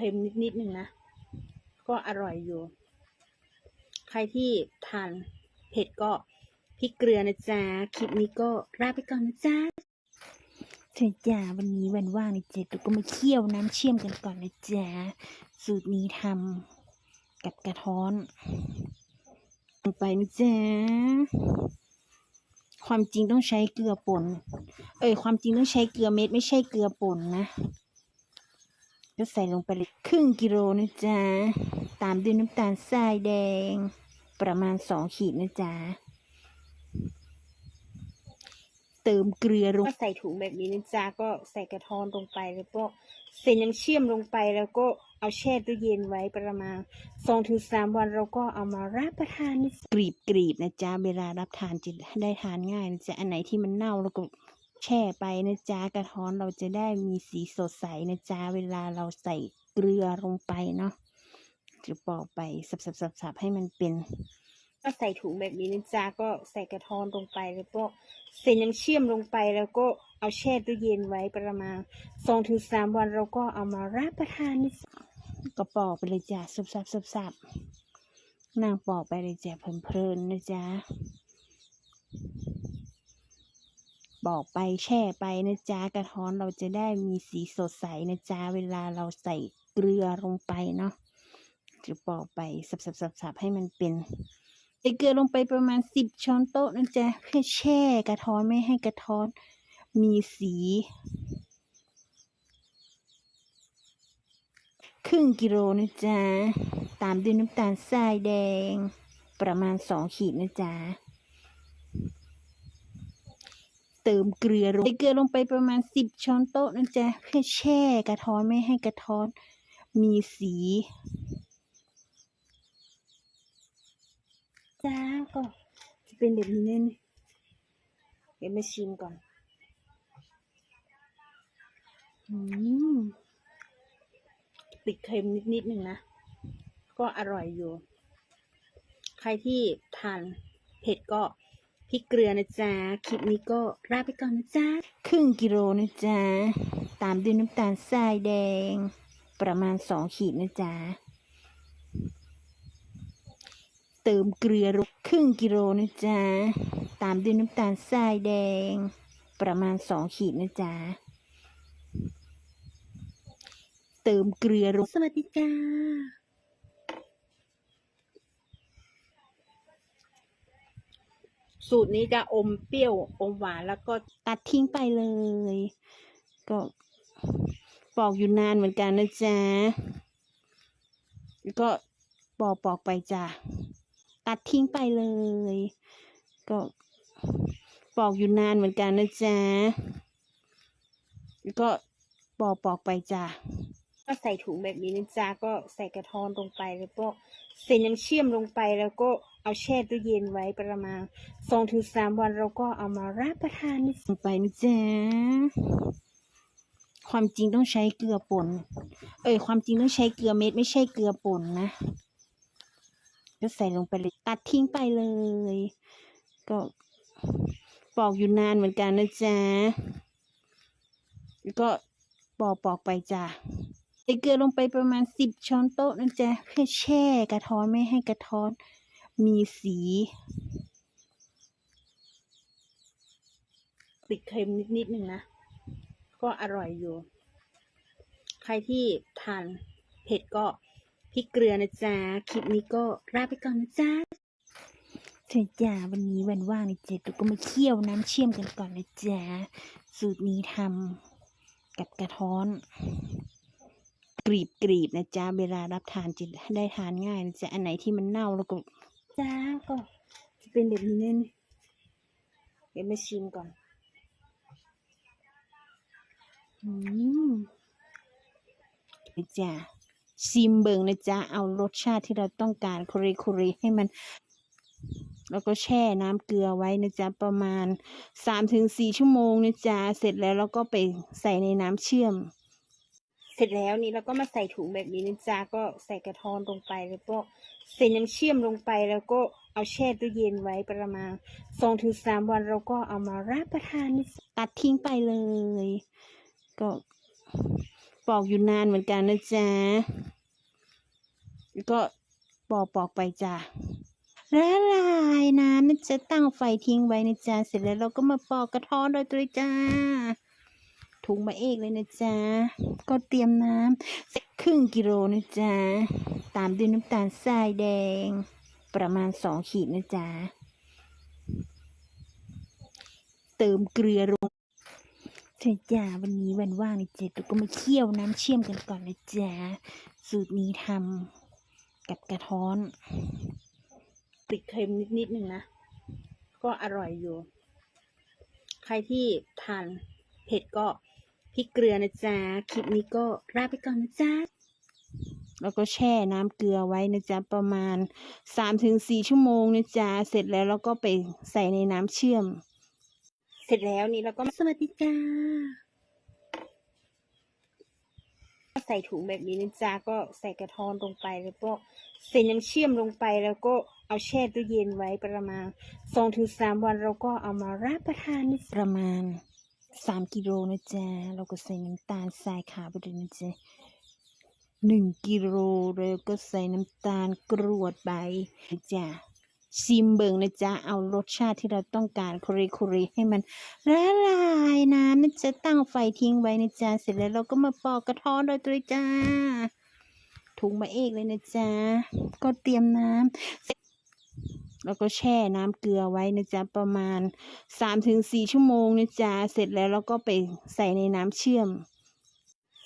ค็มนิดๆหนึ่งนะ ก็อร่อยอยู่ ใครที่ทานเผ็ดก็พริกเกลือนะจ๊ะ คลิปนี้ก็ลาไปก่อนนะจ๊ะเชิญจ้าวันนี้วันว่างนะจ๊ะเราก็มาเคี่ยวน้ำเชื่อมกันก่อนนะจ๊ะ สูตรนี้ทำกับกระท้อนลงไปนะจ๊ะ ความจริงต้องใช้เกลือป่น เอ้ยความจริงต้องใช้เกลือเม็ดไม่ใช่เกลือป่นนะ ก็ใส่ลงไปเลยครึ่งกิโลนะจ๊ะ ตามด้วยน้ำตาลทรายแดง ประมาณสองขีดนะจ๊ะ เติมเกลือลงก็ใส่ถุงแบบนี้นะจ๊ะ ก็ใส่กระท้อนลงไปแล้วก็ใส่น้ำเชื่อมลงไปแล้วก็เอาแช่ตู้เย็นไว้ประมาณสองถึงสามวันเราก็เอามารับประทานนะจ๊ะกรีบกรีบๆนะจ๊ะ เวลารับทานจะได้ทานง่ายนะจ๊ะ อันไหนที่มันเน่าแล้วก็ แช่ไปนะจ๊ะกระท้อนเราจะได้มีสีสดใสนะจ๊ะเวลาเราใส่เกลือลงไปเนาะจะปอกไปสับๆๆๆให้มันเป็นก็ใส่ถุงแบบนี้นะจ๊ะก็ใส่กระท้อนลงไปแล้วก็ใส่น้ำเชื่อมลงไปแล้วก็เอาแช่ตู้เย็นไว้ประมาณสองถึงสามวันเราก็เอามารับประทานนะจ๊ะก็ปอกไปเลยจ้ะสับๆสับๆนั่งปอกไปเลยจ้ะเพลินๆนะจ๊ะ ปอกไปแช่ไปนะจ๊ะกระท้อนเราจะได้มีสีสดใสนะจ๊ะเวลาเราใส่เกลือลงไปเนาะจะปอกไปสับๆๆๆให้มันเป็นใส่เกลือลงไปประมาณสิบช้อนโต๊ะนะจ๊ะเพื่อแช่กระท้อนไม่ให้กระท้อนมีสีครึ่งกิโลนะจ๊ะ ตามด้วยน้ำตาลทรายแดง ประมาณสองขีดนะจ๊ะ เติมเกลือลงใส่เกลือลงไปประมาณสิบช้อนโต๊ะนะจ๊ะเพื่อแช่กระท้อนไม่ให้กระท้อนมีสีจ้าก็จะเป็นแบบนี้เนี่ยเดี๋ยวมาชิมก่อน อืมติดเค็มนิดๆหนึ่งนะ ก็อร่อยอยู่ ใครที่ทานเผ็ดก็ พริกเกลือนะจ๊ะ คลิปนี้ก็ลาไปก่อนนะจ๊ะ ครึ่งกิโลนะจ๊ะ ตามด้วยน้ำตาลทรายแดง ประมาณสองขีดนะจ๊ะ เติมเกลือลงครึ่งกิโลนะจ๊ะ ตามด้วยน้ำตาลทรายแดง ประมาณสองขีดนะจ๊ะ เติมเกลือลงสวัสดีจ้า สูตรนี้จะอมเปรี้ยวอมหวานแล้วก็ตัดทิ้งไปเลย ก็ปอกอยู่นานเหมือนกันนะจ๊ะก็ปอกปอกไปจ้ะตัดทิ้งไปเลย ก็ปอกอยู่นานเหมือนกันนะจ๊ะก็ปอกปอกไปจ้ะ ก็ใส่ถุงแบบนี้นะจ๊ะก็ใส่กระทอนลงไปแล้วก็ใส่น้ำเชื่อมลงไปแล้วก็เอาแช่ตู้เย็นไว้ประมาณสองถึงสามวันเราก็เอามารับประทานนี่ลงไปนะจ๊ะความจริงต้องใช้เกลือป่น เอ้ยความจริงต้องใช้เกลือเม็ดไม่ใช่เกลือป่นนะก็ใส่ลงไปเลยตัดทิ้งไปเลย ก็ปอกอยู่นานเหมือนกันนะจ๊ะก็ปอกปอกไปจ้ะ ส่เกลือลงไปประมาณสิบช้อนโต๊ะนะจ๊ะเพื่อแช่กระท้อนไม่ให้กระท้อนมีสีติดเค็มนิดๆหนึ่งนะ ก็อร่อยอยู่ ใครที่ทานเผ็ดก็พริกเกลือนะจ๊ะ คลิปนี้ก็ลาไปก่อนนะจ๊ะเชิญจ้าวันนี้วันว่างนะจ๊ะเราก็มาเคี่ยวน้ำเชื่อมกันก่อนนะจ๊ะ สูตรนี้ทำกับกระท้อน กรีบกรีบๆนะจ๊ะเวลารับทานจะได้ทานง่ายนะจ๊ะอันไหนที่มันเน่าแล้วก็จ้าก็จะเป็นแบบนี้เนี่ยเดี๋ยวมาชิมก่อนอืมนี่จ้ะชิมเบิงนะจ๊ะเอารสชาติที่เราต้องการคุริคุริให้มัน แล้วก็แช่น้ำเกลือไว้นะจ๊ะประมาณสามถึงสี่ชั่วโมงนะจ๊ะเสร็จแล้วเราก็ไปใส่ในน้ำเชื่อมเสร็จแล้วนี่เราก็มาใส่ถุงแบบนี้นะจ๊ะก็ใส่กระทอนลงไปแล้วก็ใส่น้ำเชื่อมลงไปแล้วก็เอาแช่ตู้เย็นไว้ประมาณสองถึงสามวันเราก็เอามารับประทานตัดทิ้งไปเลย ก็ปอกอยู่นานเหมือนกันนะจ๊ะก็ปอกปอกไปจ้ะละลายน้ำนะจะตั้งไฟทิ้งไว้นะจ๊ะเสร็จแล้วเราก็มาปอกกระท้อนโดยตัวจ้า ถุงมาเอกเลยนะจ๊ะ ก็เตรียมน้ำสักครึ่งกิโลนะจ๊ะ ตามด้วยน้ำตาลทรายแดง ประมาณสองขีดนะจ๊ะ เติมเกลือลงเธอจ้าวันนี้วันว่างนะจ๊ะเราก็มาเคี่ยวน้ำเชื่อมกันก่อนนะจ๊ะ สูตรนี้ทำกับกระท้อนติดเค็มนิดๆหนึ่งนะ ก็อร่อยอยู่ ใครที่ทานเผ็ดก็ พริกเกลือนะจ๊ะ คลิปนี้ก็ลาไปก่อนนะจ๊ะ แล้วก็แช่น้ำเกลือไว้นะจ๊ะ ประมาณสามถึงสี่ชั่วโมงนะจ๊ะ เสร็จแล้วเราก็ไปใส่ในน้ำเชื่อม เสร็จแล้วนี่เราก็สวัสดีจ้าใส่ถุงแบบนี้นะจ๊ะ ก็ใส่กระทอนลงไปแล้วก็ใส่น้ำเชื่อมลงไปแล้วก็เอาแช่ตู้เย็นไว้ประมาณสองถึงสามวันเราก็เอามารับประทานนี่ประมาณ สามกิโลนะจ๊ะเราก็ใส่น้ำตาลทรายขาวไปด้วยนะจ๊ะหนึ่งกิโลแล้วก็ใส่น้ำตาลกรวดไปนะจ๊ะชิมเบิงนะจ๊ะ เอารสชาติที่เราต้องการคเรโคเรให้มันละลายน้ำนะจ๊ะตั้งไฟทิ้งไว้นะจ๊ะเสร็จแล้วเราก็มาปอกกระท้อนโดยตัวจ้าถุงมาเอกเลยนะจ๊ะก็เตรียมน้ำ แล้วก็แช่น้ำเกลือไว้นะจ๊ะประมาณสามถึงสี่ชั่วโมงนะจ๊ะเสร็จแล้วเราก็ไปใส่ในน้ำเชื่อม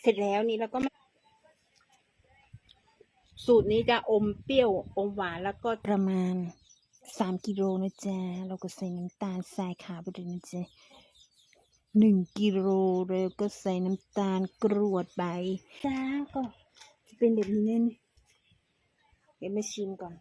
เสร็จแล้วนี่เราก็มาสูตรนี้จะอมเปรี้ยวอมหวานแล้วก็ประมาณสามกิโลนะจ๊ะเราก็ใส่น้ำตาลทรายขาวไปด้วยนะจ๊ะหนึ่งกิโลแล้วก็ใส่น้ำตาลกรวดไปจ้าก็จะเป็นแบบนี้เนี่ยเดี๋ยวมาชิมก่อน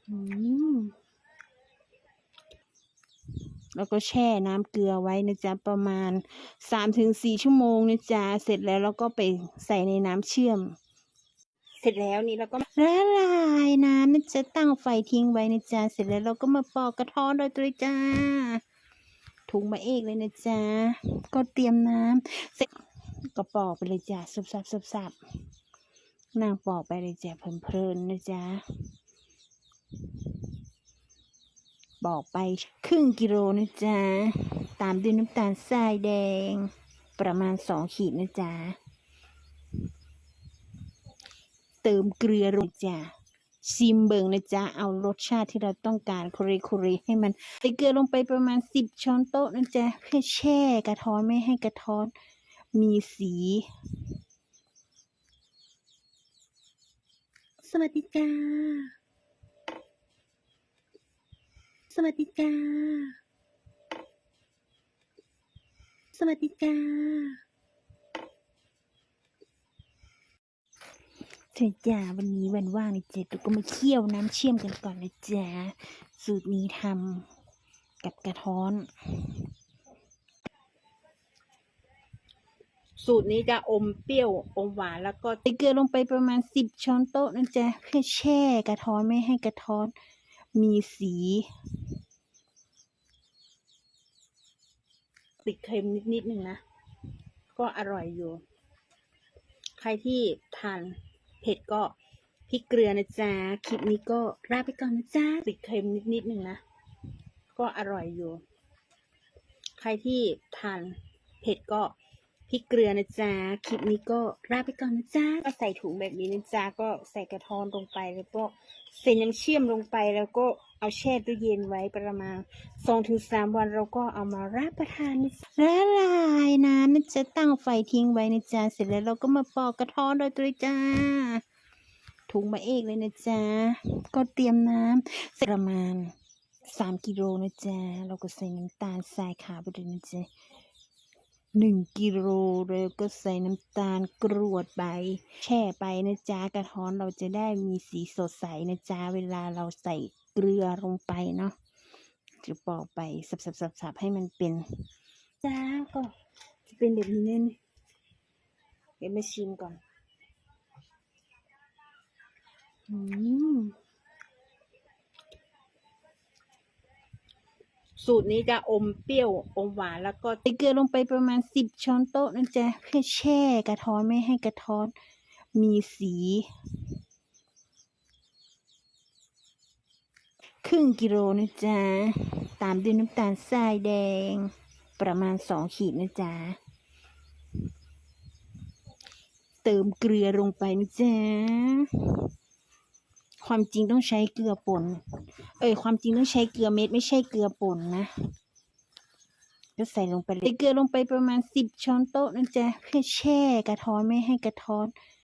อืม แล้วก็แช่น้ำเกลือไว้นะจ๊ะประมาณสามถึงสี่ชั่วโมงนะจ๊ะเสร็จแล้วเราก็ไปใส่ในน้ำเชื่อม เสร็จแล้วนี่เราก็ละลายน้ำนะจะตั้งไฟทิ้งไว้นะจ๊ะเสร็จแล้วเราก็มาปอกกระท้อนโดยตัวจ้าถุงมาเอกเลยนะจ๊ะก็เตรียมน้ำเสร็จก็ปอกไปเลยจ้ะสับสับสับสับนางปอกไปเลยจ้ะเพลินๆนะจ๊ะ บอกไปครึ่งกิโลนะจ๊ะ ตามด้วยน้ำตาลทรายแดง ประมาณสองขีดนะจ๊ะ เติมเกลือลงจ้ะชิมเบิงนะจ๊ะ เอารสชาติที่เราต้องการคเรโคเรให้มันใส่เกลือลงไปประมาณสิบช้อนโต๊ะนะจ๊ะ เพื่อแช่กระท้อนไม่ให้กระท้อนมีสี สวัสดีจ้า สวัสดีจ้า สวัสดีจ้าเธอจ้าวันนี้วันว่างนะจ๊ะเราก็มาเคี่ยวน้ำเชื่อมกันก่อนนะจ๊ะสูตรนี้ทำกับกระท้อน สูตรนี้จะอมเปรี้ยวอมหวานแล้วก็ใส่เกลือลงไปประมาณสิบช้อนโต๊ะนะจ๊ะเพื่อแช่กระท้อนไม่ให้กระท้อน มีสี ติดเค็มนิดๆหนึ่งนะ ก็อร่อยอยู่ ใครที่ทานเผ็ดก็พริกเกลือนะจ๊ะ คลิปนี้ก็ลาไปก่อนนะจ๊ะ ติดเค็มนิดๆหนึ่งนะ ก็อร่อยอยู่ ใครที่ทานเผ็ดก็พริกเกลือนะจ๊ะ คลิปนี้ก็ลาไปก่อนนะจ๊ะ ก็ใส่ถุงแบบนี้นะจ๊ะ ก็ใส่กระทอนลงไปแล้วก็ ใส่น้ำเชื่อมลงไปแล้วก็เอาแช่ตู้เย็นไว้ประมาณสองถึงสามวันเราก็เอามารับประทานละลายน้ำนะจะตั้งไฟทิ้งไว้นะจ๊ะเสร็จแล้วเราก็มาปอกกระท้อนโดยตัวจ้าถุงมาเอกเลยนะจ๊ะก็เตรียมน้ำประมาณสามกิโลนะจ๊ะเราก็ใส่น้ำตาลทรายขาวไปด้วยนะจ๊ะ หนึ่งกิโลแล้วก็ใส่น้ำตาลกรวดไป แช่ไปนะจ๊ะกระท้อนเราจะได้มีสีสดใสนะจ๊ะเวลาเราใส่เกลือลงไปเนาะจะปอกไปสับๆๆให้มันเป็นจ้าก็จะเป็นแบบนี้เนี่ยเดี๋ยวมาชิมก่อน อืม สูตรนี้จะอมเปรี้ยวอมหวานแล้วก็ใส่เกลือลงไปประมาณสิบช้อนโต๊ะนะจ๊ะเพื่อแช่กระท้อนไม่ให้กระท้อนมีสี ครึ่งกิโลนะจ๊ะตามด้วยน้ำตาลทรายแดง ประมาณสองขีดนะจ๊ะเติมเกลือลงไปนะจ๊ะ ความจริงต้องใช้เกลือป่น เอ้ยความจริงต้องใช้เกลือเม็ดไม่ใช่เกลือป่นนะก็ใส่ลงไปเลยใส่เกลือลงไปประมาณสิบช้อนโต๊ะนะจ๊ะเพื่อแช่กระท้อนไม่ให้กระท้อน